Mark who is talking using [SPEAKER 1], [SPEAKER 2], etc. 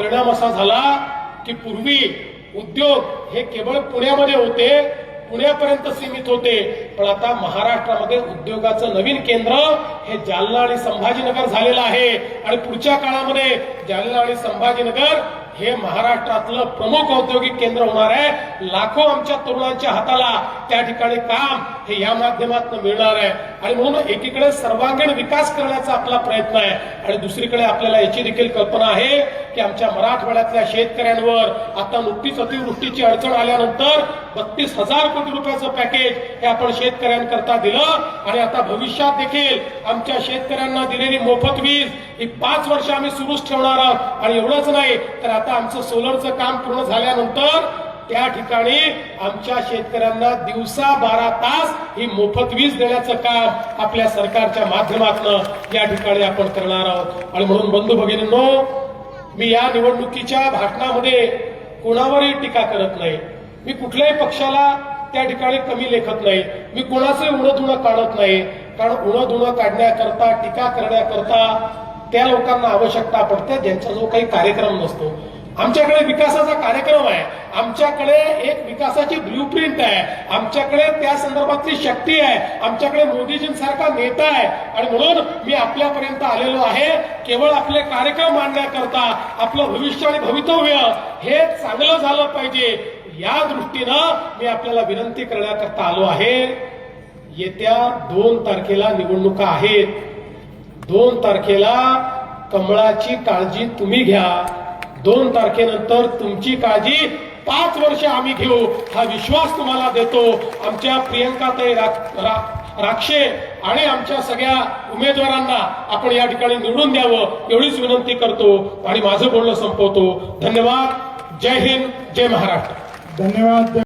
[SPEAKER 1] परिणाम असा झाला की पूर्वी उद्योग हे केवळ पुण्यामध्ये होते पुण्यापर्यंत सीमित होते. पण आता महाराष्ट्रामध्ये उद्योगाचं नवीन केंद्र हे जालना आणि संभाजीनगर झालेलं आहे. आणि पुढच्या काळामध्ये जालना आणि संभाजीनगर हे महाराष्ट्रातलं प्रमुख औद्योगिक केंद्र होणार आहे. लाखो आमच्या तरुणांच्या हाताला त्या ठिकाणी काम हे या माध्यमातून मिळणार आहे. आणि म्हणून एकीकडे सर्वांगीण विकास करण्याचा आपला प्रयत्न आहे. आणि दुसरीकडे आपल्याला याची देखील कल्पना आहे की आमच्या मराठवाड्यातल्या शेतकऱ्यांवर आता नुकतीच अतिवृष्टीची अडचण आल्यानंतर बत्तीस हजार कोटी रुपयाचं पॅकेज हे आपण शेतकऱ्यांकरता दिलं. आणि आता भविष्यात देखील आमच्या शेतकऱ्यांना दिलेली मोफत वीज ही पाच वर्ष आम्ही सुरूच ठेवणार आहोत. आणि एवढंच नाही तर आता आमचं सोलरचं काम पूर्ण झाल्यानंतर त्या ठिकाणी आमच्या शेतकऱ्यांना दिवसा बारा तास ही मोफत वीज देण्याचं काम आपल्या सरकारच्या माध्यमातून या ठिकाणी आपण करणार आहोत. आणि म्हणून बंधू भगिनींनो मी या निवडणुकीच्या भाषणामध्ये कोणावरही टीका करत नाही. मी कुठल्याही पक्षाला त्या ठिकाणी कमी लेखत नाही. मी कोणाचंही उणं धुणं काढत नाही. कारण उणं धुणं काढण्याकरता टीका करण्याकरता त्या लोकांना आवश्यकता पडते ज्यांचा जो काही कार्यक्रम नसतो. आमच्याकडे विकासाचा कार्यक्रम आहे. आमच्याकडे एक विकासाची ब्ल्यूप्रिंट आहे. आमच्याकडे त्या संदर्भातली शक्ती आहे. आमच्याकडे मोदीजींसारखा नेता आहे. आणि म्हणून मी आपल्यापर्यंत आलेलो आहे. केवळ आपले कार्यक्रम मांडण्याकरता आपलं भविष्य आणि भवितव्य हे चांगलं झालं पाहिजे. या दृष्टीनं मी आपल्याला विनंती करण्याकरता आलो आहे. येत्या दोन तारखेला निवडणुका आहेत. दोन तारखेला कमळाची काळजी तुम्ही घ्या. दोन तारखेनंतर तुमची काळजी पाच वर्ष आम्ही घेऊ हा विश्वास तुम्हाला देतो. आमच्या प्रियंकाताई ते रा- राक्षे आणि आमच्या सगळ्या उमेदवारांना आपण या ठिकाणी निवडून द्यावं एवढीच विनंती करतो आणि माझं बोलणं संपवतो. धन्यवाद. जय हिंद. जय महाराष्ट्र.
[SPEAKER 2] धन्यवाद.